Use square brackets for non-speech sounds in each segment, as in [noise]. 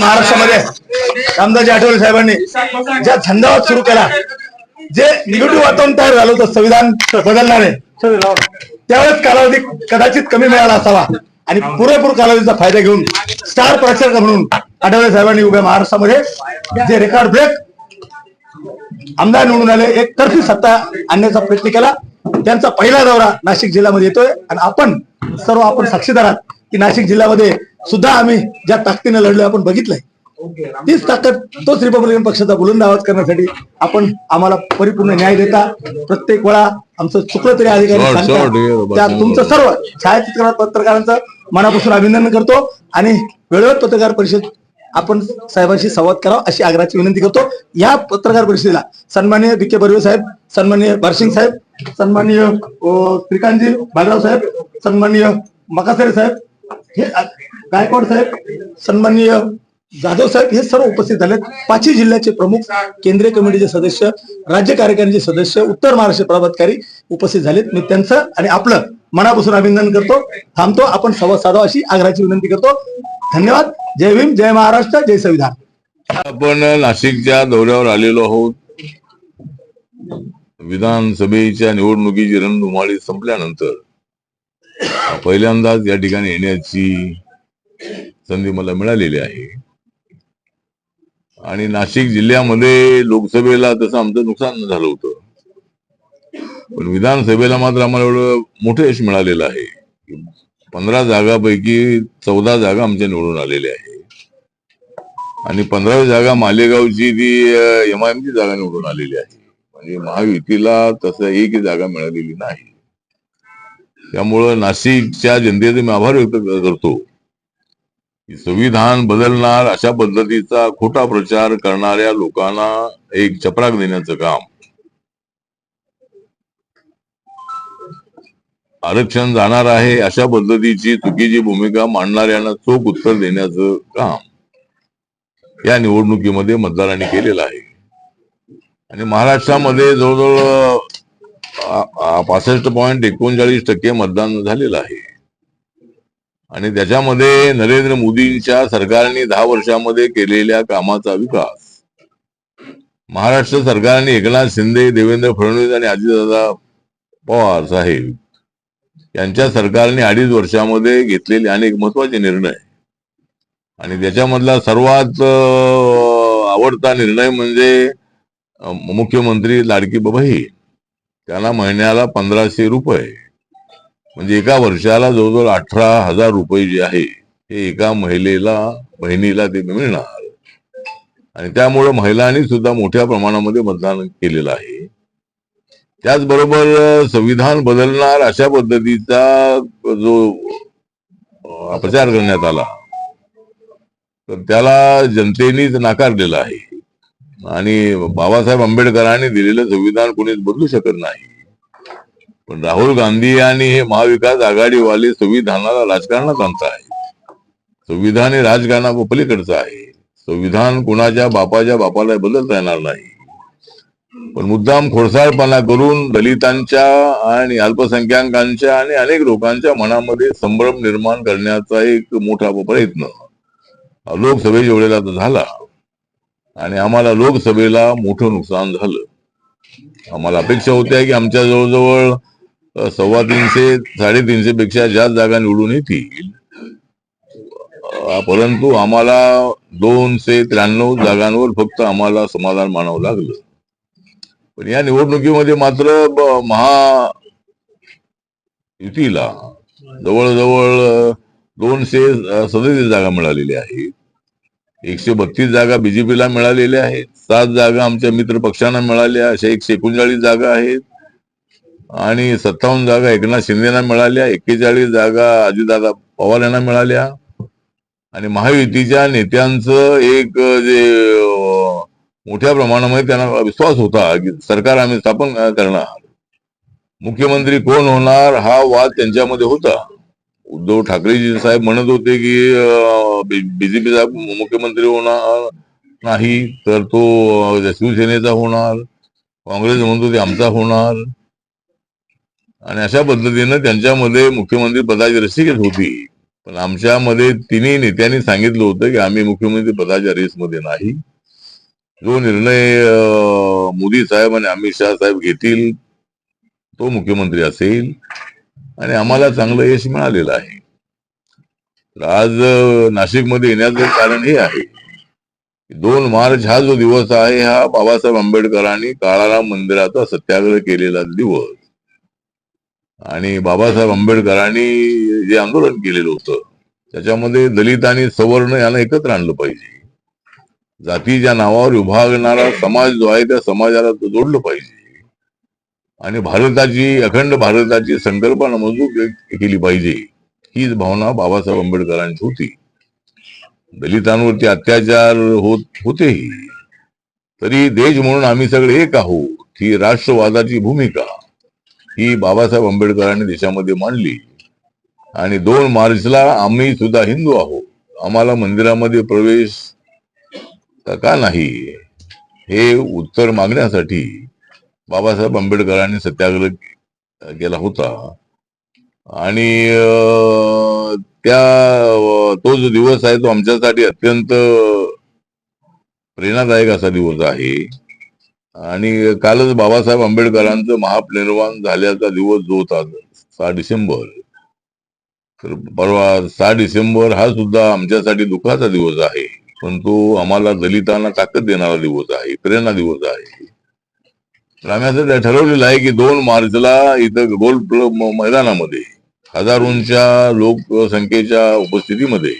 महाराष्ट्रामध्ये. रामदासजी आठवले साहेबांनी ज्या छंदावर सुरू केला जे निगेटिव्ह वातावरण तयार झालं होतं संविधान बदलणारे त्यावेळेस कालावधी कदाचित कमी मिळाला असावा. आणि पुरेपूर कालावधीचा फायदा घेऊन स्टार प्रचारक म्हणून आठवले साहेबांनी उभ्या महाराष्ट्रामध्ये जे रेकॉर्ड ब्रेक आमदार निवडून आले एक तर्फी सत्ता आणण्याचा प्रयत्न केला. त्यांचा पहिला दौरा नाशिक जिल्ह्यामध्ये येतोय. आणि आपण सर्व आपण साक्षीदार आहात की नाशिक जिल्ह्यामध्ये सुद्धा आम्ही ज्या ताकदीने लढलोय आपण बघितलंय. तीच ताकद तोच रिपब्लिकन पक्षाचा बुलंद आवाज करण्यासाठी आपण आम्हाला परिपूर्ण न्याय देता. प्रत्येक वेळा आमचं चुकलं तरी अधिकारी हे. त्या तुमचं सर्व छायाचित्र पत्रकारांचं मनापासून अभिनंदन करतो आणि वेळेवर पत्रकार परिषद आपण साहेबांशी संवाद करावा अशी आग्रहाची विनंती करतो. या पत्रकार परिषदेला सन्माननीय बी के बर्वे साहेब सन्माननीय बारशिंग साहेब सन्माननीय अ, श्रीकांतजी बालराव साहेब सन्माननीय मकासरे साहेब हे गायकवाड साहेब सन्माननीय जाधव साहेब हे सर्व उपस्थित झालेत. पाचही जिल्ह्याचे प्रमुख केंद्रीय कमिटीचे सदस्य राज्य कार्यकारिणीचे सदस्य उत्तर महाराष्ट्र प्रभातकारी उपस्थित झालेत. मी त्यांचं आणि आपलं मनापासून अभिनंदन करतो. थांबतो. आपण संवाद साधव अशी आग्रहाची विनंती करतो. धन्यवाद. जय भीम जय महाराष्ट्र जय संविधान. आपण नाशिकच्या दौऱ्यावर आलेलो आहोत. विधानसभेच्या निवडणुकीची रणधुमाळी संपल्यानंतर पहिल्यांदाच या ठिकाणी येण्याची संधी मला मिळालेली आहे. आणि नाशिक जिल्ह्यामध्ये लोकसभेला तसं आमचं नुकसान झालं होतं. पण विधानसभेला मात्र आम्हाला एवढं मोठं यश मिळालेलं आहे. पंधरा जागापैकी चौदा जागा आमच्या निवडून आलेल्या आहे. आणि पंधरावी जागा मालेगावची ती एम आय ची जागा निवडून आलेली आहे. म्हणजे महायुतीला तसं एक जागा मिळालेली नाही. त्यामुळं नाशिकच्या जनतेचे मी आभार व्यक्त करतो. संविधान बदलणार अशा पद्धतीचा खोटा प्रचार करणाऱ्या लोकांना एक चपराक देण्याचं काम. आरक्षण जाणार आहे अशा पद्धतीची चुकीची भूमिका मांडणाऱ्यांना चोख उत्तर देण्याचं काम. या निवडणुकीमध्ये मतदारांनी केलेलं आहे. आणि महाराष्ट्रामध्ये जवळजवळ पासष्ट पॉईंट एकोणचाळीस टक्के मतदान झालेलं आहे. आणि त्याच्यामध्ये नरेंद्र मोदींच्या सरकारने दहा वर्षामध्ये केलेल्या कामाचा विकास. महाराष्ट्र सरकारने एकनाथ शिंदे देवेंद्र फडणवीस आणि अजितदादा पवार साहेब यांच्या सरकारने अडीच वर्षामध्ये घेतलेले अनेक महत्त्वाचे निर्णय. आणि त्याच्यामधला सर्वात आवडता निर्णय म्हणजे मुख्यमंत्री लाडकी बहीण त्यांना महिन्याला पंधराशे रुपये. म्हणजे एका वर्षाला जवळजवळ अठरा हजार रुपये जे आहे हे एका महिलेला बहिणीला ते मिळणार. आणि त्यामुळे महिलांनी सुद्धा मोठ्या प्रमाणामध्ये मतदान केलेलं आहे. त्याचबरोबर संविधान बदलणार अशा पद्धतीचा जो प्रचार करण्यात आला तर त्याला जनतेनेच नाकारलेला आहे. आणि बाबासाहेब आंबेडकरांनी दिलेलं संविधान कोणीच बदलू शकत नाही. पण राहुल गांधी आणि हे महाविकास आघाडीवाले संविधानाला राजकारणात आणता आहे संविधान हे राजकारणा पलीकडचं आहे. संविधान कुणाच्या बापाच्या बापाला बदलता येणार नाही. पण मुद्दाम खोडसाळपणा करून दलितांच्या आणि अल्पसंख्याकांच्या आणि अनेक लोकांच्या मनामध्ये संभ्रम निर्माण करण्याचा एक मोठा प्रयत्न लोकसभेच्या वेळेला झाला. आणि आम्हाला लोकसभेला मोठं नुकसान झालं. आम्हाला अपेक्षा होत्या की आमच्या जवळजवळ सव्वा तीनशे साडेतीनशे पेक्षा जास्त जागा निवडून येतील. परंतु आम्हाला दोनशे त्र्याण्णव जागांवर फक्त आम्हाला समाधान मानावं लागलं. पण या निवडणुकीमध्ये मात्र महा युतीला जवळजवळ दोनशे सदतीस जागा मिळालेल्या आहेत. एकशे बत्तीस जागा बीजेपीला मिळालेल्या आहेत. सात जागा आमच्या मित्र पक्षांना मिळाल्या अशा एकशे एकोणचाळीस जागा आहेत. आणि सत्तावन्न जागा एकनाथ शिंदेना मिळाल्या एक्केचाळीस जागा अजितदादा पवार यांना मिळाल्या. आणि महायुतीच्या नेत्यांचं एक जे मोठ्या प्रमाणामध्ये त्यांना विश्वास होता की सरकार आम्ही स्थापन करणार. मुख्यमंत्री कोण होणार हा वाद त्यांच्यामध्ये होता. उद्धव ठाकरेजी साहेब म्हणत होते की बीजेपी साहेब मुख्यमंत्री होणार नाही तर तो शिवसेनेचा होणार काँग्रेस म्हणत होते आमचा होणार. आणि अशा पद्धतीनं त्यांच्यामध्ये मुख्यमंत्री पदाची रसिकच होती. पण आमच्यामध्ये तिन्ही नेत्यांनी सांगितलं होतं की आम्ही मुख्यमंत्री पदाच्या रेसमध्ये नाही. जो निर्णय मोदी साहेब आणि अमित शाह साहेब घेतील तो मुख्यमंत्री असेल. आणि आम्हाला चांगलं यश मिळालेलं आहे. तर आज नाशिकमध्ये येण्याचं कारण हे आहे दोन मार्च हा जो दिवस आहे हा बाबासाहेब आंबेडकरांनी काळाराम मंदिराचा सत्याग्रह केलेला दिवस. आणि बाबासाहेब आंबेडकरांनी जे आंदोलन केलेलं होतं त्याच्यामध्ये दलित आणि सवर्ण यांना एकत्र आणलं पाहिजे. जातीच्या नावावर विभागणारा समाज जो आहे त्या समाजाला जोडलं पाहिजे. आणि भारताची अखंड भारताची संकल्पना मजबूत केली पाहिजे. हीच भावना बाबासाहेब आंबेडकरांची होती. दलितांवरती अत्याचार होत होतेही. तरी देश म्हणून आम्ही सगळे एक आहोत ही राष्ट्रवादाची भूमिका. ही बाबासाहेब आंबेडकरांनी देशामध्ये मांडली. आणि दोन मार्चला आम्ही सुद्धा हिंदू आहोत. आम्हाला मंदिरामध्ये प्रवेश का नाही हे उत्तर मागण्यासाठी बाबासाहेब आंबेडकरांनी सत्याग्रह केला होता. आणि त्या तो जो दिवस आहे तो आमच्यासाठी अत्यंत प्रेरणादायक असा दिवस आहे. आणि कालच बाबासाहेब आंबेडकरांचं महापरिनिर्वाण झाल्याचा दिवस जो होता सहा डिसेंबर. तर परवा सहा डिसेंबर हा सुद्धा आमच्यासाठी दुःखाचा दिवस आहे. पण तो आम्हाला दलितांना ताकद देणारा दिवस आहे प्रेरणा दिवस आहे. तर आम्ही असं ठरवलेलं आहे की दोन मार्चला इथं गोल क्लब मैदानामध्ये हजारोंच्या लोकसंख्येच्या उपस्थितीमध्ये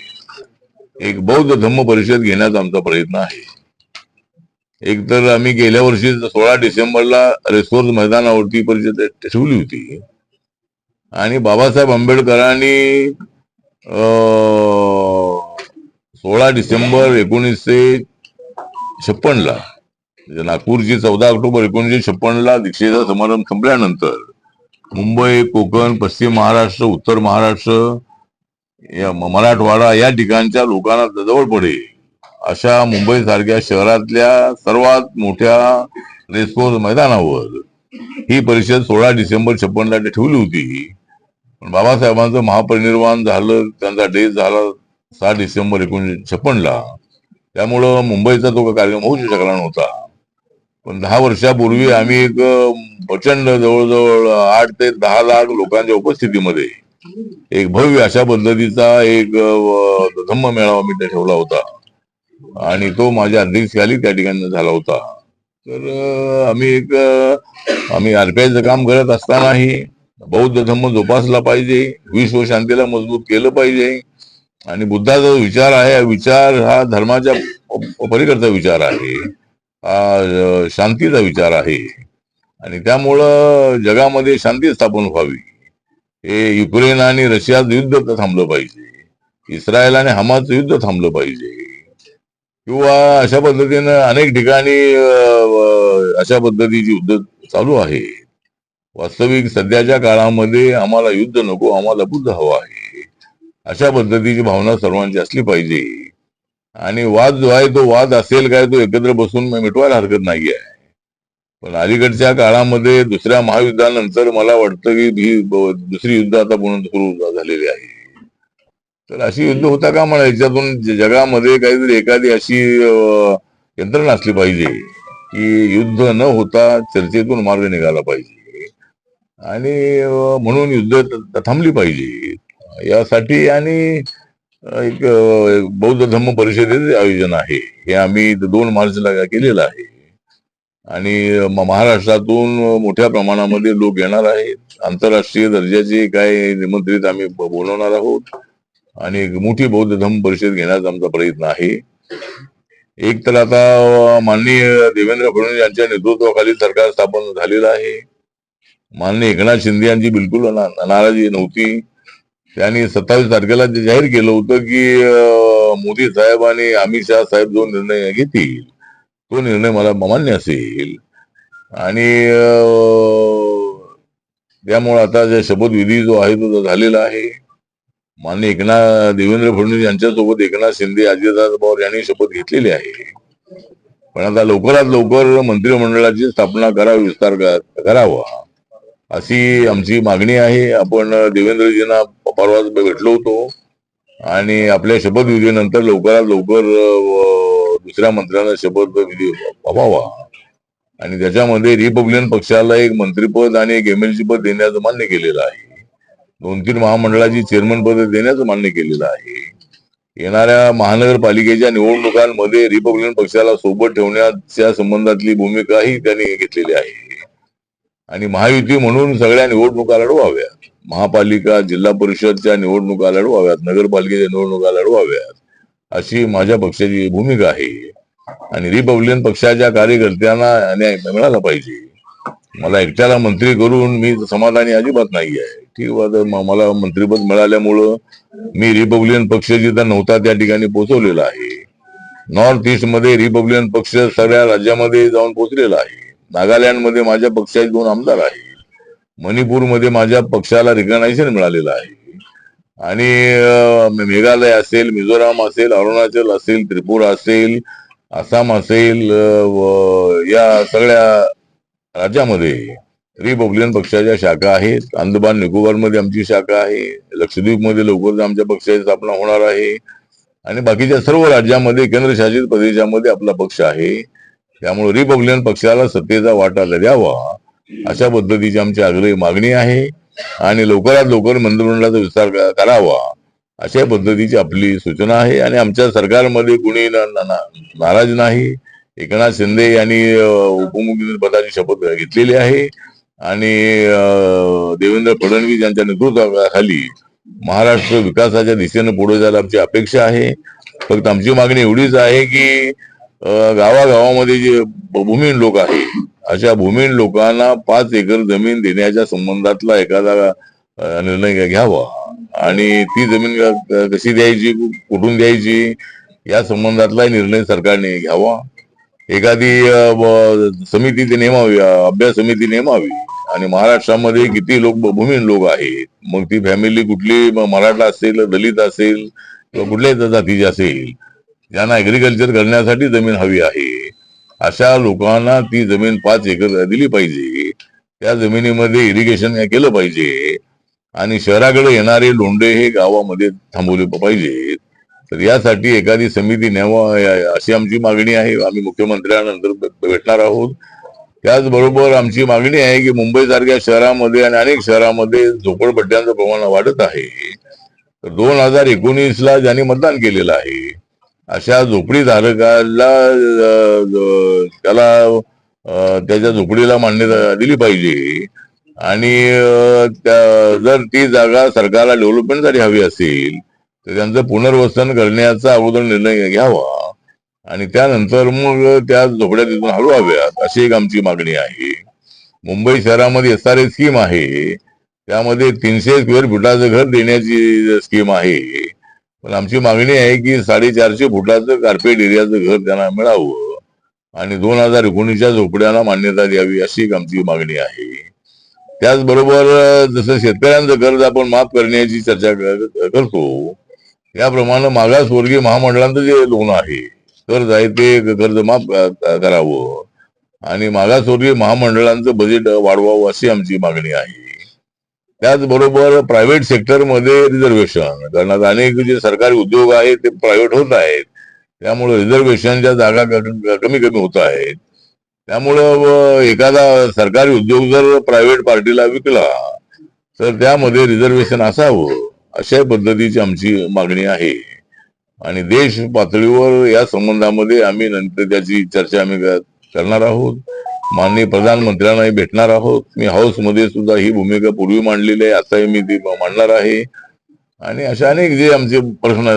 एक बौद्ध धम्म परिषद घेण्याचा आमचा प्रयत्न आहे. एक तर आम्ही गेल्या वर्षी सोळा डिसेंबरला रेसकोर्स मैदानावरती परिषद ठेवली होती. आणि बाबासाहेब आंबेडकरांनी सोळा डिसेंबर एकोणीसशे छप्पनला म्हणजे नागपूरची चौदा ऑक्टोबर एकोणीसशे छप्पनला दीक्षेचा समारंभ संपल्यानंतर मुंबई कोकण पश्चिम महाराष्ट्र उत्तर महाराष्ट्र या मराठवाडा या ठिकाणच्या लोकांना जवळ पडेल. अशा मुंबई सारख्या शहरातल्या सर्वात मोठ्या रेसकोर्स मैदानावर ही परिषद सोळा डिसेंबर छप्पनला ठेवली होती. पण बाबासाहेबांचं महापरिनिर्वाण झालं त्यांचा डेथ झाला सहा डिसेंबर एकोणीसशे छप्पनला. त्यामुळं मुंबईचा तो कार्यक्रम होऊ शकला नव्हता. पण दहा वर्षापूर्वी आम्ही एक प्रचंड जवळजवळ आठ ते दहा लाख लोकांच्या उपस्थितीमध्ये एक भव्य अशा पद्धतीचा एक धम्म मेळावा मी ठेवला होता. आणि तो माझ्या अध्यक्षखाली त्या ठिकाणी झाला होता. तर आम्ही एक आम्ही आरपीआयचं काम करत असतानाही बौद्ध धम्म जोपासला पाहिजे विश्व शांतीला मजबूत केलं पाहिजे. आणि बुद्धाचा जो विचार आहे विचार हा धर्माच्या पलीकडचा विचार आहे. शांतीचा विचार आहे. आणि त्यामुळं जगामध्ये शांती स्थापन व्हावी. हे युक्रेन आणि रशियाचं युद्ध थांबलं पाहिजे. इस्रायल आणि हमाचं युद्ध थांबलं पाहिजे. किंवा अशा पद्धतीनं अनेक ठिकाणी अशा पद्धतीची युद्ध चालू आहे. वास्तविक सध्याच्या काळामध्ये आम्हाला युद्ध नको आम्हाला बुद्ध हवा आहे. अशा पद्धतीची भावना सर्वांची असली पाहिजे. आणि वाद जो आहे तो वाद असेल काय तो एकत्र बसून मिटवायला हरकत नाही आहे पण अलीकडच्या काळामध्ये दुसऱ्या महायुद्धानंतर मला वाटतं की ही दुसरी युद्ध आता पुन्हा सुरू झालेली आहे. तर अशी युद्ध होता का म्हणा याच्यातून जगामध्ये काहीतरी एखादी अशी यंत्रणा असली पाहिजे की युद्ध न होता चर्चेतून मार्ग निघाला पाहिजे. आणि म्हणून युद्ध थांबली पाहिजे. यासाठी आणि एक बौद्ध धम्म परिषदेचे आयोजन आहे हे आम्ही दोन मार्चला केलेलं आहे. आणि महाराष्ट्रातून मोठ्या प्रमाणामध्ये लोक येणार आहेत. आंतरराष्ट्रीय दर्जाचे काय निमंत्रित आम्ही बोलवणार आहोत. आणि एक मोठी बौद्ध धम्म परिषद घेण्याचा आमचा प्रयत्न आहे. एक तर आता माननीय देवेंद्र फडणवीस यांच्या नेतृत्वाखाली सरकार स्थापन झालेलं आहे. माननीय एकनाथ शिंदे यांची बिलकुल ना- नाराजी नव्हती. त्यांनी सत्तावीस तारखेला जे जाहीर केलं होतं की मोदी साहेब आणि अमित शहा साहेब जो निर्णय घेतील तो निर्णय मला मान्य असेल. आणि त्यामुळे आता जे शपथविधी जो आहे तो झालेला आहे माननीय एकनाथ देवेंद्र फडणवीस यांच्यासोबत एकनाथ शिंदे अजितदादा पवार यांनी शपथ घेतलेली आहे. पण आता लवकरात लवकर मंत्रिमंडळाची स्थापना करावी विस्तार करावा. अशी आमची मागणी आहे. आपण देवेंद्रजींना परवा भेटलो होतो. आणि आपल्या शपथविधीनंतर लवकरात लवकर दुसऱ्या मंत्र्यांना शपथविधी व्हावा. आणि त्याच्यामध्ये रिपब्लिकन पक्षाला एक मंत्रीपद आणि एक एमएलसी पद देण्याचं मान्य केलेलं आहे. दोन तीन महामंडळाची चेअरमन पद देण्याचं मान्य केलेलं आहे. येणाऱ्या महानगरपालिकेच्या निवडणुकांमध्ये रिपब्लिकन पक्षाला सोबत ठेवण्याच्या संबंधातली भूमिकाही त्यांनी घेतलेली आहे. आणि महायुती म्हणून सगळ्या निवडणुका लढवाव्यात. महापालिका जिल्हा परिषदच्या निवडणुका लढवाव्यात नगरपालिकेच्या निवडणुका लढवाव्यात. अशी माझ्या पक्षाची भूमिका आहे. आणि रिपब्लिकन पक्षाच्या कार्यकर्त्यांना न्याय मिळाला पाहिजे. मला एकट्याला मंत्री करून मी समाधानी अजिबात नाही आहे. ठीक मला मंत्रीपद मिळाल्यामुळं मी रिपब्लिकन पक्ष जिथं नव्हता त्या ठिकाणी पोहोचवलेला आहे. नॉर्थ ईस्टमध्ये रिपब्लिकन पक्ष सगळ्या राज्यामध्ये जाऊन पोहोचलेला आहे. नागालँडमध्ये माझ्या पक्षाचे दोन आमदार आहेत. मणिपूरमध्ये माझ्या पक्षाला रिकग्नायझेशन मिळालेलं आहे. आणि मेघालय असेल मिझोराम असेल अरुणाचल असेल त्रिपुरा असेल आसाम असेल व या सगळ्या राज्यामध्ये रिपब्लिकन पक्षाच्या शाखा आहेत. अंदमान निकोबारमध्ये आमची शाखा आहे. लक्षद्वीपमध्ये लवकरच आमच्या पक्षाची स्थापना होणार आहे. आणि बाकीच्या सर्व राज्यामध्ये केंद्रशासित प्रदेशामध्ये आपला पक्ष आहे. त्यामुळे रिपब्लिकन पक्षाला सत्तेचा वाटा द्यावा अशा पद्धतीची आमची आग्रही मागणी आहे. आणि लवकरात लवकर मंत्रिमंडळाचा विस्तार करावा अशा पद्धतीची आपली सूचना आहे. आणि आमच्या सरकारमध्ये कुणी नाराज नाही. एकनाथ शिंदे यांनी अं, उपमुख्यमंत्री पदाची शपथ घेतलेली आहे. आणि देवेंद्र फडणवीस यांच्या नेतृत्वाखाली महाराष्ट्र विकासाच्या दिशेनं पुढे जायला आमची अपेक्षा आहे. फक्त आमची मागणी एवढीच आहे की गावागावामध्ये जे भूमीहीन लोक आहेत अशा भूमीहीन लोकांना पाच एकर जमीन देण्याच्या संबंधातला एखादा निर्णय घ्यावा. आणि ती जमीन कशी द्यायची कुठून द्यायची या संबंधातला निर्णय सरकारने घ्यावा. एखादी समिती नेमावी अभ्यास समिती नेमावी. आणि महाराष्ट्रामध्ये किती लोक भूमीहीन लोक आहेत. मग ती फॅमिली कुठली मराठा असेल दलित असेल किंवा कुठल्याही जातीची असेल ज्यांना ऍग्रिकल्चर करण्यासाठी जमीन हवी आहे अशा लोकांना ती जमीन पाच एकर दिली पाहिजे. त्या जमिनीमध्ये इरिगेशन केलं पाहिजे. आणि शहराकडे येणारे लोंढे हे गावामध्ये थांबवले पाहिजेत तर यासाठी एखादी समिती न्यावा अशी आमची मागणी आहे. आम्ही मुख्यमंत्र्यांनंतर भेटणार आहोत. त्याचबरोबर आमची मागणी आहे की मुंबई सारख्या शहरामध्ये आणि अनेक शहरामध्ये झोपडपट्ट्यांचं प्रमाण वाढत आहे. तर दोन हजार एकोणीस ला ज्यांनी मतदान केलेलं आहे अशा झोपडीधारकाला धारकाला त्याला त्याच्या झोपडीला मान्यता दिली पाहिजे. आणि जर ती जागा सरकारला डेव्हलपमेंटसाठी हवी असेल तर त्यांचं पुनर्वसन करण्याचा अगोदर निर्णय घ्यावा. आणि त्यानंतर मग त्या झोपड्या तिथून हलवाव्यात अशी एक आमची मागणी आहे. मुंबई शहरामध्ये एस आर ए स्कीम आहे. त्यामध्ये तीनशे स्क्वेअर फुटाचं घर देण्याची स्कीम आहे. पण आमची मागणी आहे की साडेचारशे फुटाचं कार्पेट एरियाचं घर त्यांना मिळावं आणि दोन हजार एकोणीसच्या झोपड्यांना मान्यता द्यावी अशी एक आमची मागणी आहे. त्याचबरोबर जसं शेतकऱ्यांचं कर्ज आपण माफ करण्याची चर्चा करतो त्याप्रमाणे मागासवर्गीय महामंडळांचं जे लोन आहे कर्ज आहे ते कर्ज माफ करावं आणि मागासवर्गीय महामंडळांचं बजेट वाढवावं अशी आमची मागणी आहे. त्याचबरोबर प्रायव्हेट सेक्टरमध्ये रिझर्वेशन कारण आता अनेक जे सरकारी उद्योग आहेत ते प्रायव्हेट होत आहेत. त्यामुळे रिझर्वेशनच्या जागा कमी कमी होत आहेत. त्यामुळं एखादा सरकारी उद्योग जर प्रायव्हेट पार्टीला विकला तर त्यामध्ये रिझर्वेशन असावं. अशा पद्धतीची आमची मागणी आहे. आणि देश पातळीवर या संबंधामध्ये आम्ही नंतर त्याची चर्चा आम्ही करणार आहोत. माननीय प्रधानमंत्र्यांनाही भेटणार आहोत. मी हाऊसमध्ये सुद्धा ही भूमिका पूर्वी मांडलेली आहे. आताही मी ती मांडणार आहे. आणि अशा अनेक जे आमचे प्रश्न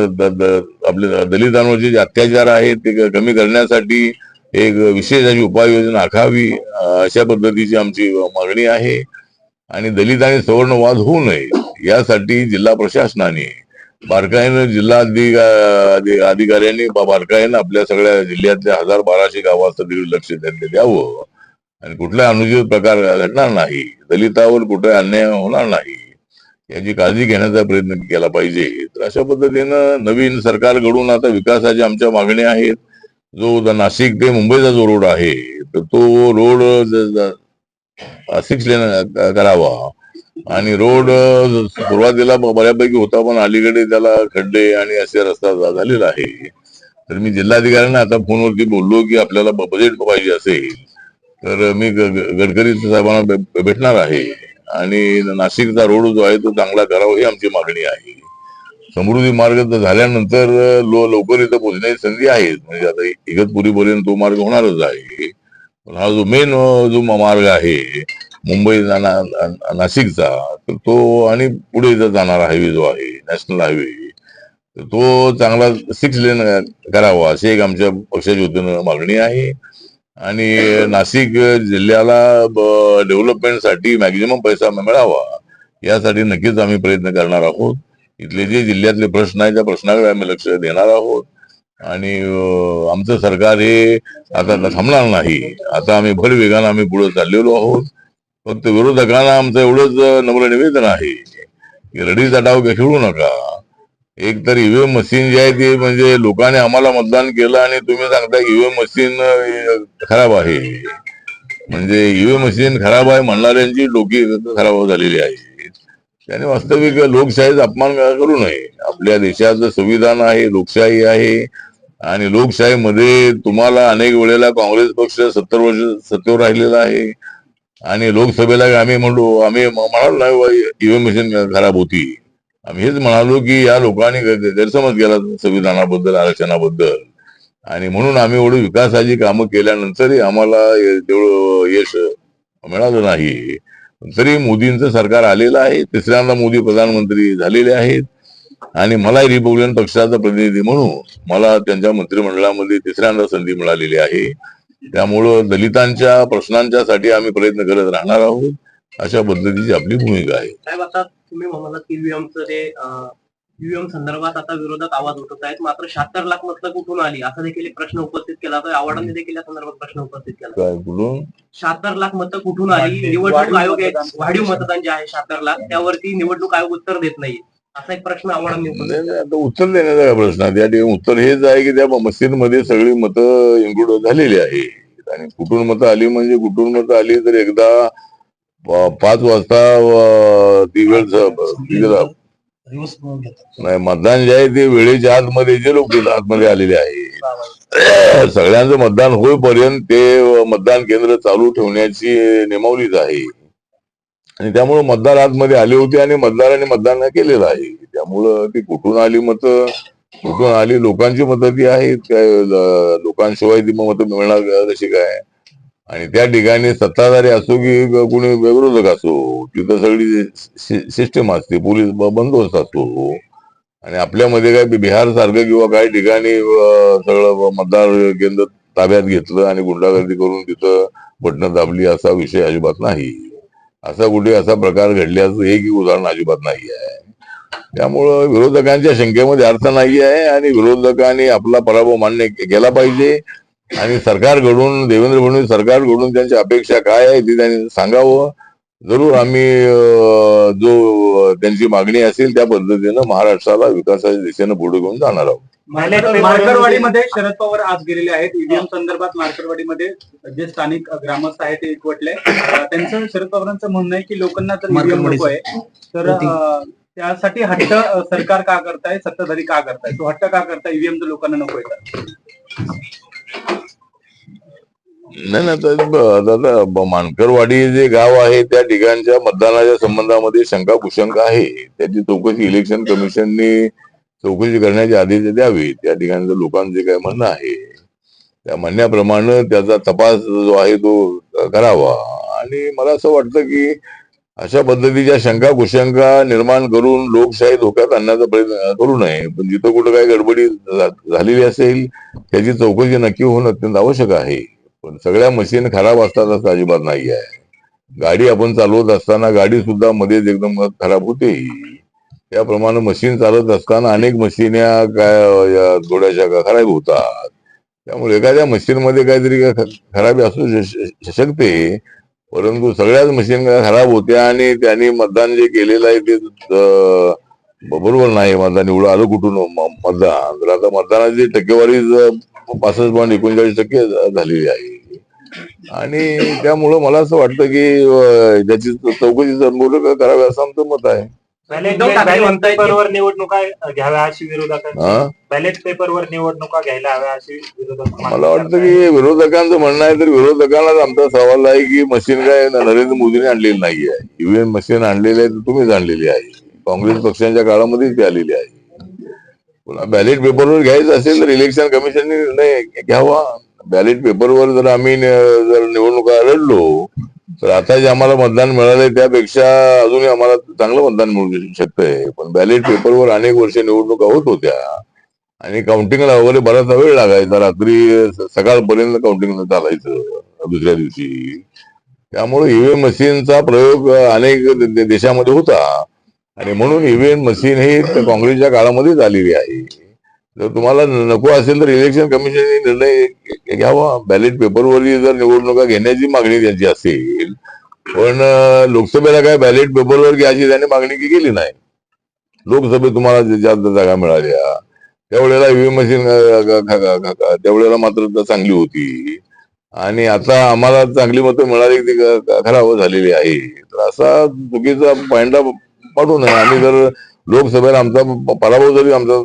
आपले दलितांवरचे जे अत्याचार आहेत ते कमी करण्यासाठी एक विशेष अशी उपाययोजना आखावी अशा पद्धतीची आमची मागणी आहे. आणि दलित आणि सवर्ण वाद होऊ नये यासाठी जिल्हा प्रशासनाने बारकाईनं जिल्हा अधिकाऱ्यांनी बारकाईनं आपल्या सगळ्या जिल्ह्यातल्या हजार बाराशे गावाचं लक्ष त्यांनी द्यावं. आणि कुठला अनुचित प्रकार घडणार नाही. दलितावर कुठे अन्याय होणार नाही. याची काळजी घेण्याचा प्रयत्न केला पाहिजे. तर अशा पद्धतीनं नवीन सरकारकडून आता विकासाच्या आमच्या मागण्या आहेत. जो नाशिक ते मुंबईचा जो रोड आहे तर तो रोड सिक्स लेन करावा. आणि रोड सुरुवातीला बऱ्यापैकी होता पण अलीकडे त्याला खड्डे आणि असे रस्ता झालेला आहे. तर मी जिल्हाधिकाऱ्यांना आता फोनवरती बोललो की आपल्याला बजेट पाहिजे असेल तर मी गडकरी साहेबांना भेटणार आहे. आणि नाशिकचा रोड जो आहे तो चांगला करावा ही आमची मागणी आहे. समृद्धी मार्ग झाल्यानंतर लो लवकर इथं पोहोचण्याची संधी आहे. म्हणजे आता इगतपुरीपर्यंत तो मार्ग होणारच आहे. पण हा जो मेन जो मार्ग आहे मुंबई नाशिकचा तर तो आणि पुढे इथं जाणारा हायवे जो आहे नॅशनल हायवे तर तो चांगला सिक्स लेन करावा अशी एक आमच्या पक्षाच्या वतीनं मागणी आहे. आणि नाशिक जिल्ह्याला डेव्हलपमेंटसाठी मॅक्झिमम पैसा मिळावा यासाठी नक्कीच आम्ही प्रयत्न करणार आहोत. इथले जे जिल्ह्यातले प्रश्न आहेत त्या प्रश्नाकडे आम्ही लक्ष देणार आहोत. आणि आमचं सरकार हे आता थांबणार नाही. आता आम्ही भर वेगानं आम्ही पुढे चाललेलो आहोत. फक्त विरोधकांना आमचं एवढंच नम्र निवेदन आहे की रडीचा डाव खेळू नका. एक तर ईव्हीएम मशीन जे आहे ते म्हणजे लोकांनी आम्हाला मतदान केलं आणि तुम्ही सांगता ईव्हीएम मशीन खराब आहे. म्हणजे ईव्हीएम मशीन खराब आहे म्हणणाऱ्यांची डोकी खराब झालेली आहे. त्याने वास्तविक लोकशाहीचा अपमान करू नये. आपल्या देशाचं संविधान आहे लोकशाही आहे. आणि लोकशाहीमध्ये तुम्हाला अनेक वेळेला काँग्रेस पक्ष सत्तर वर्ष सत्तेवर राहिलेला आहे. आणि लोकसभेला आम्ही म्हणलो आम्ही म्हणालो नाही ईव्हीएम मशीन खराब होती. आम्ही हेच म्हणालो की या लोकांनी गैरसमज केला संविधानाबद्दल आरक्षणाबद्दल. आणि म्हणून आम्ही एवढी विकासाची कामं केल्यानंतरही आम्हाला तेवढं यश मिळालं नाही. तरी मोदींचं सरकार आलेलं आहे तिसऱ्यांदा मोदी प्रधानमंत्री झालेले आहेत. आणि मला रिपब्लिकन पक्षाचा प्रतिनिधी म्हणून मला त्यांच्या मंत्रिमंडळामध्ये तिसऱ्यांदा संधी मिळालेली आहे. त्यामुळं दलितांच्या प्रश्नांच्या साठी आम्ही प्रयत्न करत राहणार आहोत. अशा पद्धतीची आपली भूमिका आहे. साहेब आता तुम्ही म्हणालात की ईव्हीएमचं ते ईव्हीएम संदर्भात आता विरोधक आवाज उठवत आहेत. मात्र शहात्तर लाख मतं कुठून आली? असा देखील एक प्रश्न उपस्थित केला तर आव्हाडांनी देखील या संदर्भात प्रश्न उपस्थित केला. काय कुठून शहात्तर लाख मतं कुठून आली? निवडणूक आयोग आहे. वाढीव मतदान जे आहे शहात्तर लाख त्यावरती निवडणूक आयोग उत्तर देत नाही. असा एक प्रश्न आव्हाडांनी आता उत्तर देण्याचा काय प्रश्न? आहे त्या ठिकाणी उत्तर हेच आहे की त्या मस्जिदमध्ये सगळी मतं इन्क्लूड झालेली आहेत. आणि कुठून मतं आली म्हणजे कुठून मतं आली? तर एकदा पाच वाजता ती वेळ नाही मतदान जे आहे ते वेळेच्या आतमध्ये जे लोक आतमध्ये आलेले आहे [clears throat] सगळ्यांचं मतदान होईपर्यंत ते मतदान केंद्र चालू ठेवण्याची नेमावलीच आहे. आणि त्यामुळे मतदार आतमध्ये आले होते आणि मतदारांनी मतदान केलेलं आहे. त्यामुळं ती कुठून आली मतं? कुठून आली? लोकांची मतं ती आहेत काय? लोकांशिवाय ती मतं मिळणार कशी काय? आणि त्या ठिकाणी सत्ताधारी असो की कोणी विरोधक असो तिथं सगळी सिस्टम असते पोलीस बंदोबस्त असतो. आणि आपल्यामध्ये काय बिहार सारखं किंवा काही ठिकाणी सगळं मतदार केंद्र ताब्यात घेतलं आणि गुंडागर्दी करून तिथं बटणं दाबली असा विषय अजिबात नाही. असा कुठे असा प्रकार घडल्याचं एकही उदाहरण अजिबात नाही आहे. त्यामुळं विरोधकांच्या शंकेमध्ये अर्थ नाही आहे आणि विरोधकांनी आपला पराभव मान्य केला पाहिजे. आणि सरकारकडून देवेंद्र फडणवीस सरकारकडून त्यांची अपेक्षा काय आहे ती त्यांनी सांगावं. जरूर आम्ही जो त्यांची मागणी असेल त्या पद्धतीनं महाराष्ट्राला विकासाच्या दिशेनं पुढे घेऊन जाणार आहोत. मार्करवाडीमध्ये शरद पवार आज गेलेले आहेत. ईव्हीएम संदर्भात मार्करवाडीमध्ये जे स्थानिक ग्रामस्थ आहेत ते एकवटले. त्यांचं शरद पवारांचं म्हणणं आहे की लोकांना तर ईव्हीएम नको आहे. तर त्यासाठी हट्ट सरकार का करताय? सत्ताधारी का करताय? तो हट्ट का करताय? ईव्हीएम तर लोकांना नको आहे तर. नाही ना दादा मानकरवाडी जे गाव आहे त्या ठिकाणच्या मतदानाच्या संबंधामध्ये शंका कुशंका आहे. त्याची चौकशी इलेक्शन कमिशननी चौकशी करण्याचे आदेश द्यावे. त्या ठिकाणचं लोकांचं जे काय म्हणणं आहे त्या म्हणण्याप्रमाणे त्याचा तपास जो आहे तो करावा. आणि मला असं वाटतं की अशा पद्धतीच्या शंका कुशंका निर्माण करून लोकशाही धोक्यात आणण्याचा प्रयत्न करू नये. पण जिथं कुठं काही गडबडी झालेली असेल त्याची चौकशी नक्की होणं अत्यंत आवश्यक आहे. पण सगळ्या मशीन खराब असतात असं अजिबात नाही आहे. गाडी आपण चालवत असताना गाडी सुद्धा मध्येच एकदम खराब होते. त्याप्रमाणे मशीन चालत असताना अनेक मशीन या काय थोड्याशा खराब होतात. त्यामुळे एखाद्या मशीन मध्ये काहीतरी खराबी असू शकते परंतु सगळ्याच मशीन खराब होत्या आणि त्यांनी मतदान जे केलेलं आहे ते बरोबर नाही. मतदान एवढं आलं कुठून? मतदान. तर आता मतदानाची टक्केवारी पासष्ट पॉईंट एकोणचाळीस टक्के झालेली आहे. आणि त्यामुळं मला असं वाटतं की ज्याची चौकशी जमवलं करावी असं आमचं मत आहे. उद्धव ठाकरे बॅलेट म्हणतायत की- पेपरवर निवडणुका घ्याव्या अशी विरोधकांची. हा? बॅलेट पेपरवर निवडणुका घ्यायला हव्या अशी विरोधक मला वाटतं की विरोधकांचं म्हणणं आहे तर विरोधकांनाच आमचा सवाल आहे की मशीन काय नरेंद्र मोदीने आणलेली नाहीये ईव्हीएम मशीन आणलेली आहे ती तुम्हीच आणलेली आहे. काँग्रेस पक्षांच्या काळामध्येच ती आलेली आहे. पुन्हा बॅलेट पेपरवर घ्यायचं असेल तर इलेक्शन कमिशनने निर्णय घ्यावा. बॅलेट पेपरवर जर आम्ही जर निवडणुका लढलो तर आता जे आम्हाला मतदान मिळालंय त्यापेक्षा अजूनही आम्हाला चांगलं मतदान मिळू शकतंय. पण बॅलेट पेपरवर अनेक वर्ष निवडणुका होत होत्या. आणि काउंटिंगला वगैरे बराचसा वेळ लागायचा. रात्री सकाळपर्यंत काउंटिंगला चालायचं दुसऱ्या दिवशी. त्यामुळे ईव्हीएम मशीनचा प्रयोग अनेक देशामध्ये होता. आणि म्हणून ईव्हीएम मशीन ही काँग्रेसच्या काळामध्येच आलेली आहे. जर तुम्हाला नको असेल तर इलेक्शन कमिशनने निर्णय घ्यावा. बॅलेट पेपरवर जर निवडणुका घेण्याची मागणी त्यांची असेल पण लोकसभेला काय बॅलेट पेपरवर घ्यायची त्याने मागणी केली नाही? लोकसभेत तुम्हाला जास्त जागा मिळाल्या त्यावेळेला ईव्हीएम मशीन त्यावेळेला मात्र चांगली होती. आणि आता आम्हाला चांगली मतं मिळाली ती खराब झालेली आहे. तर असा चुकीचा पायंडा पाठवू नये आम्ही जर लोकसभेला आमचा पराभव जरी आमचा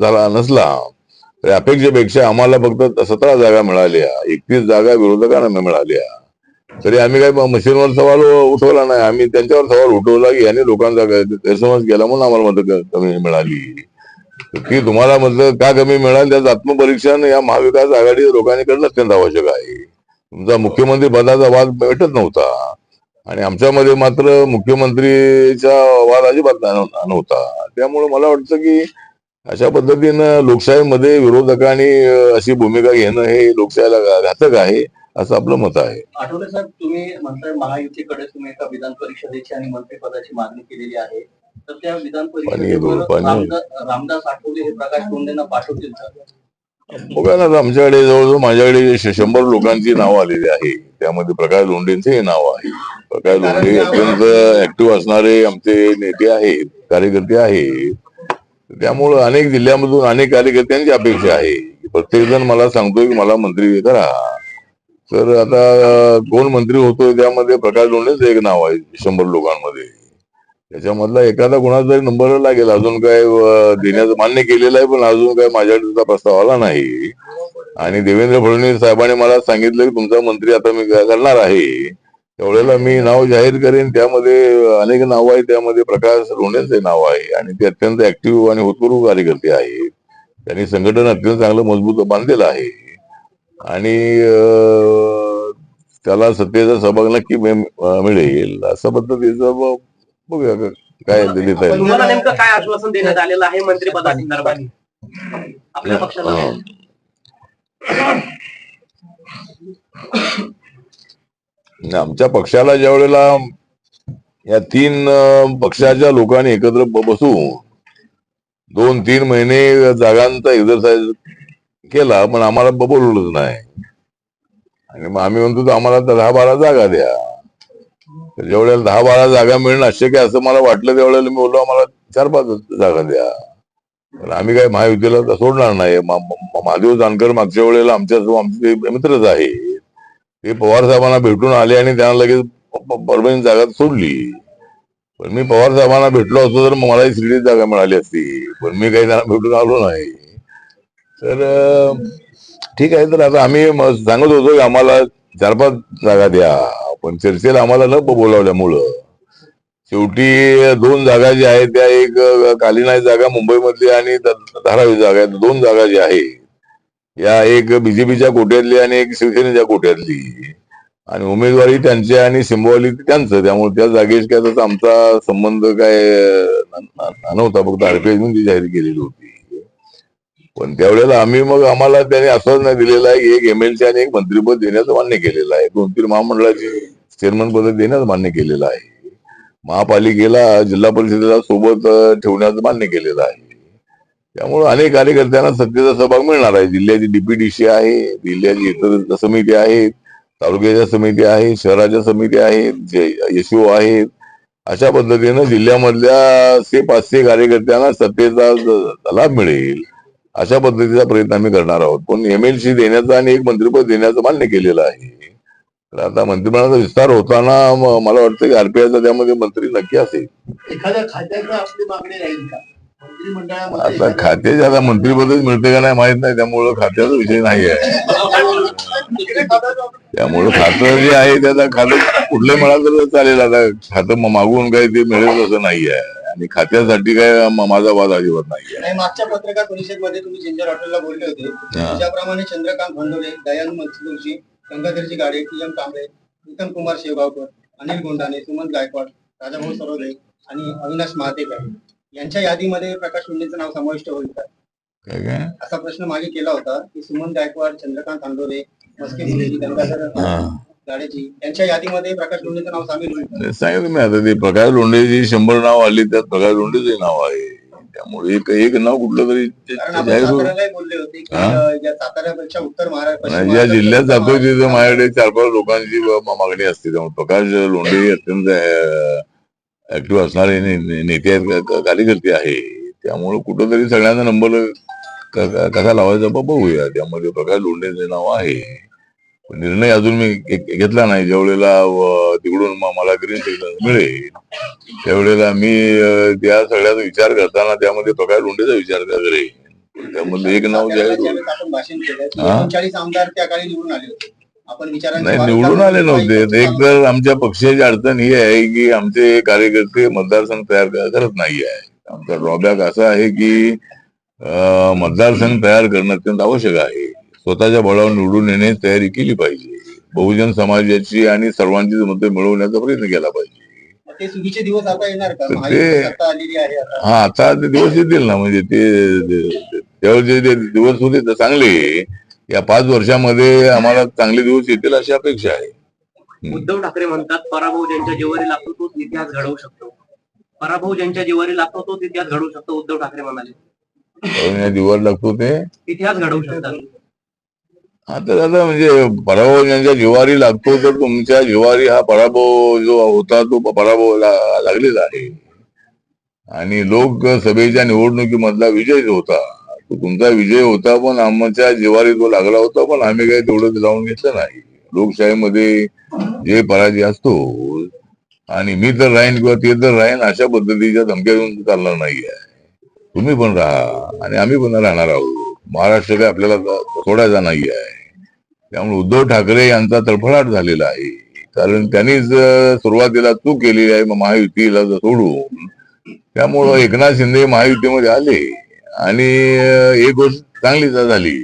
झाला नसला तरी अपेक्षेपेक्षा आम्हाला फक्त सतरा जागा मिळाल्या एकतीस जागा विरोधकांना मिळाल्या. तरी आम्ही काही मशीनवर सवाल उठवला नाही. आम्ही त्यांच्यावर सवाल उठवला की याने लोकांचा गैरसमज केला म्हणून आम्हाला मतं कमी मिळाली. की तुम्हाला म्हटलं का कमी मिळाली? त्याचं आत्मपरीक्षण या महाविकास आघाडी लोकांनी करणं अत्यंत आवश्यक आहे. तुमचा मुख्यमंत्री पदाचा वाद भेटत नव्हता. आणि आमच्यामध्ये मात्र मुख्यमंत्रीचा वाद अजिबात नव्हता. त्यामुळे मला वाटतं की अशा पद्धतीनं लोकशाहीमध्ये विरोधकांनी अशी भूमिका घेणं हे लोकशाहीला घातक आहे असं आपलं मत आहे. आठवले साहेब तुम्ही म्हणताय महायुतीकडे तुम्ही एका विधान परिषदेची आणि मंत्रिपदाची मागणी केलेली आहे. तर त्या विधान परिषदेवर रामदास आठवले हे प्रकाश कोंडेंना पाठवतील का? बघा ना आमच्याकडे जवळजवळ माझ्याकडे शंभर लोकांची नावं आलेली आहे. त्यामध्ये प्रकाश लोंढेंचे नाव आहे. प्रकाश लोंढे अत्यंत ऍक्टिव्ह असणारे आमचे नेते आहेत कार्यकर्ते आहेत. त्यामुळं अनेक जिल्ह्यामधून अनेक कार्यकर्त्यांची अपेक्षा आहे. प्रत्येक जण मला सांगतोय की मला मंत्री करा. तर आता कोण मंत्री होतोय त्यामध्ये प्रकाश डोंडेच एक नाव आहे शंभर लोकांमध्ये. त्याच्यामधला एखादा कोणाचा तरी नंबर लागेल. अजून काय देण्याचं मान्य केलेलं आहे पण अजून काय माझ्याकडे प्रस्ताव आला नाही. आणि देवेंद्र फडणवीस साहेबांनी मला सांगितलं की तुमचा मंत्री आता मी करणार आहे. त्यावेळेला मी नाव जाहीर करेन. त्यामध्ये अनेक नाव आहेत. त्यामध्ये प्रकाश लोणेंचे नाव आहे आणि ते अत्यंत ऍक्टिव्ह आणि होतकरू कार्यकर्ते आहेत त्यांनी संघटन अत्यंत चांगलं मजबूत बांधलेलं आहे. आणि त्याला सत्तेचा सहभाग नक्की मिळेल अशा पद्धतीचं बघूया क- काय नेमकं काय आश्वासन देण्यात आलेलं आहे मंत्रिपदासंदर्भात आपल्या पक्षाला. आमच्या पक्षाला ज्या वेळेला या तीन पक्षाच्या लोकांनी एकत्र बसून दोन तीन महिने जागांचा एक्झरसाइज केला पण आम्हाला बबलच बोलवलंच नाही. आणि मग आम्ही म्हणतो आम्हाला दहा बारा जागा द्या. तर ज्या वेळेला दहा बारा जागा मिळणं अशक्य असं मला वाटलं त्यावेळेला मी बोललो आम्हाला चार पाच जागा द्या. पण आम्ही काय महायुतीला तर सोडणार नाही. महादेव जानकर मागच्या वेळेला आमच्या आमचे मित्रच आहे. ते पवार साहेबांना भेटून आले आणि त्यांना लगेच परभणी जागा सोडली. पण मी पवार साहेबांना भेटलो असतो तर मलाही शिर्डीत जागा मिळाली असती. पण मी काही त्यांना भेटून आलो नाही. तर ठीक आहे तर आता आम्ही सांगत होतो की आम्हाला चार पाच जागा द्या. पण चर्चेला आम्हाला न बोलावल्यामुळं शेवटी दोन जागा ज्या आहेत त्या एक अं, जागा मुंबईमधली आणि धारावी जागा. आहेत दोन जागा ज्या आहेत या एक बीजेपीच्या कोट्यातली आणि एक शिवसेनेच्या कोट्यातली. आणि उमेदवारी त्यांची आणि सिंबॉली त्यांचं. त्यामुळे त्या जागेश काय त्याचा आमचा संबंध काय नव्हता. फक्त आरपीआय ती जाहीर केलेली होती. पण त्यावेळेला आम्ही मग आम्हाला त्याने आश्वासन दिलेलं आहे की एक एमएलसी आणि एक मंत्रीपद देण्याचं मान्य केलेलं आहे. दोन तीन महामंडळाची चेअरमन पद देण्याचं मान्य केलेलं आहे. महापालिकेला जिल्हा परिषदेला सोबत ठेवण्याचं मान्य केलेलं आहे. त्यामुळे अनेक कार्यकर्त्यांना सत्तेचा सहभाग मिळणार आहे. जिल्ह्याची डीपीडीसी आहे जिल्ह्याची इतर समिती आहेत तालुक्याच्या समिती आहेत शहराच्या समिती आहेत एसओ आहेत. अशा पद्धतीनं जिल्ह्यामधल्या से पाचशे कार्यकर्त्यांना सत्तेचा लाभ मिळेल. अशा पद्धतीचा प्रयत्न आम्ही करणार आहोत. पण एमएलसी देण्याचा आणि एक मंत्रिपद देण्याचं मान्य केलेलं आहे. तर आता मंत्रिमंडळाचा विस्तार होताना मला वाटतं की आरपीआयचा त्यामध्ये मंत्री नक्की असेल. एखाद्या खात्याचा आपली मागणी राहील का? आता एखाद्या- खात्याचे आता मंत्रीपदच मिळते का नाही माहीत नाही त्यामुळं खात्याचा विषय नाही आहे त्यामुळं खातं जे आहे त्याचा खातं कुठलं मिळालं तर चालेल आता खातं मागून काही ते मिळेल असं नाही आहे आणि खात्यासाठी काय माझा वाद अजिबात नाही आहे नाही मागच्या पत्रकार परिषदेमध्ये तुम्ही जिंजर हॉटेलला बोलले होते. ज्याप्रमाणे चंद्रकांत भंडोरे दयानंद मनसुखजी गंगाधरजी गाडे टी एम कांबळे उत्तम कुमार शेवगावकर अनिल गोंडाने सुमंत गायकवाड राजाभाऊ सरोदे आणि अविनाश महातेकर. यांच्या यादीमध्ये प्रकाश मुंडेचं नाव समाविष्ट होईल का? काय काय? असा प्रश्न मागे केला होता की सुमंत गायकवाड चंद्रकांत आंदोरे मस्के गुरुजी गंगाधर हा. गाडेजी यांच्या यादीमध्ये प्रकाश मुंडेचं नाव सामील होईल का? ते सांगितलं मी आता ते प्रकाश लोंढेची शंभर नाव आली त्यात प्रकाश लोंढेचे नाव आहे. त्यामुळे एक एक नाव कुठलं तरी ते- कारण ते आपण जाहीर होईल. साताऱ्यालाही बोलले होते की हा? अं, या साताऱ्यापेक्षा उत्तर महाराष्ट्र ज्या जिल्ह्यात जातोय तिथे माझ्याकडे चार पाच लोकांची ब- मागणी असते. त्यामुळे प्रकाश लोंढे हे अत्यंत ऍक्टिव्ह असणारे नेते आहेत कार्यकर्ते आहे. त्यामुळे कुठंतरी सगळ्यांना नंबर कसा लावायचा बघूया. त्यामध्ये प्रकाश लोंढेचे नाव आहे. निर्णय अजून मी घेतला नाही. ज्या वेळेला तिकडून मला ग्रीन सिग्नल मिळेल त्यावेळेला मी त्या सगळ्याचा विचार करताना त्यामध्ये प्रकाश लोंढेचा विचार करेन. त्यामध्ये एक नाव होईल ज्यावेळेस आपण निवडून आले नाही निवडून आले नव्हते. एक तर आमच्या पक्षाची अडचण ही आहे की आमचे कार्यकर्ते मतदारसंघ तयार करत नाही आहे. आमचा ड्रॉबॅक असा आहे की मतदारसंघ तयार करणं अत्यंत आवश्यक आहे. स्वतःच्या बळावर निवडून येण्याची तयारी केली पाहिजे. बहुजन समाजाची आणि सर्वांची मतं मिळवण्याचा प्रयत्न केला पाहिजे. ते दिवस आता येणार का? तर हा आता ते दिवस येतील ना. म्हणजे ते जे दिवस होते ते चांगले. या पाच वर्षामध्ये आम्हाला चांगले दिवस येतील अशी अपेक्षा आहे. उद्धव ठाकरे म्हणतात पराभव ज्यांच्या जिवारी लागतो तोच इतिहास घडवू शकतो. पराभव ज्यांच्या जिवारी लागतो तोच इतिहास घडवू शकतो उद्धव ठाकरे म्हणाले. दिवार लागतो ते? इतिहास घडवू शकतात. हा तर आता म्हणजे पराभव ज्यांच्या जिवारी लागतो तर तुमच्या जिवारी हा पराभव जो होता तो पराभव लागलेला आहे. आणि लोकसभेच्या निवडणुकीमधला विजय जो होता तुमचा विजय होता पण आमच्या जिवारी तो लागला होता पण आम्ही काही तेवढं लावून घेतलं नाही. लोकशाहीमध्ये जे पराजय असतो आणि मी तर राहीन किंवा ते तर राहीन अशा पद्धतीच्या धमक्या देऊन चालणार नाही आहे तुम्ही पण राहा आणि आम्ही पण राहणार आहोत. महाराष्ट्र काय आपल्याला सोडायचा नाही आहे त्यामुळे उद्धव ठाकरे यांचा तळफळाट झालेला आहे. कारण त्यांनीच सुरुवातीला चूक केलेली आहे महायुतीला सोडून त्यामुळं एकनाथ शिंदे महायुतीमध्ये आले. आणि एक गोष्ट चांगली झाली.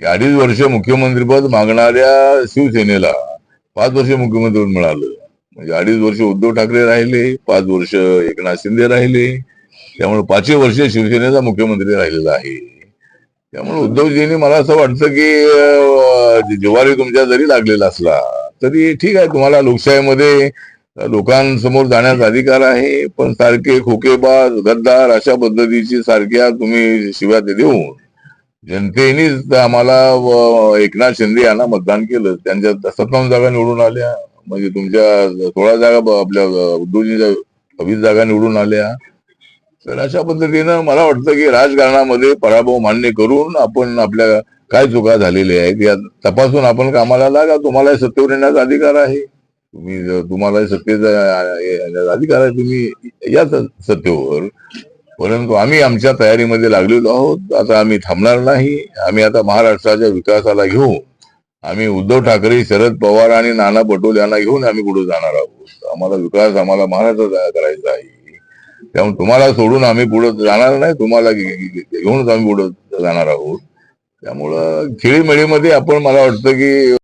अडीच वर्ष मुख्यमंत्रीपद मागणाऱ्या शिवसेनेला पाच वर्ष मुख्यमंत्री मिळालं. म्हणजे अडीच वर्ष उद्धव ठाकरे राहिले पाच वर्ष एकनाथ शिंदे राहिले. त्यामुळे पाचही वर्ष शिवसेनेचा मुख्यमंत्री राहिलेला आहे. त्यामुळे उद्धवजींनी मला असं वाटतं की जिवारी तुमच्या जरी लागलेला असला तरी ठीक आहे तुम्हाला लोकशाहीमध्ये लोकांसमोर जाण्याचा अधिकार आहे पण सारखे खोकेबाज गद्दार अशा पद्धतीची सारख्या तुम्ही शिव्या ते देऊन जनतेनेच आम्हाला एकनाथ शिंदे यांना मतदान केलं. त्यांच्या सत्तावन्न जागा निवडून आल्या. म्हणजे तुमच्या सोळा जागा आपल्या उद्धवजींच्या वीस जागा निवडून आल्या. तर अशा पद्धतीनं मला वाटतं की राजकारणामध्ये पराभव मान्य करून आपण आपल्या काय चुका झालेल्या आहेत या तपासून आपण कामाला लागा. तुम्हाला सत्तेवर येण्याचा अधिकार आहे. तुम्ही तुम्हाला सत्तेचा अधिकार आहे तुम्ही या सत्तेवर. परंतु आम्ही आमच्या तयारीमध्ये लागलेलो आहोत. आता आम्ही थांबणार नाही. आम्ही आता महाराष्ट्राच्या विकासाला घेऊ आम्ही उद्धव ठाकरे शरद पवार आणि नाना पटोले यांना घेऊन आम्ही पुढे जाणार आहोत. आम्हाला विकास आम्हाला महाराष्ट्राचा करायचा आहे. त्यामुळे तुम्हाला सोडून आम्ही पुढे जाणार नाही. तुम्हाला घेऊनच आम्ही पुढे जाणार आहोत. त्यामुळं खेळीमेळीमध्ये आपण मला वाटतं की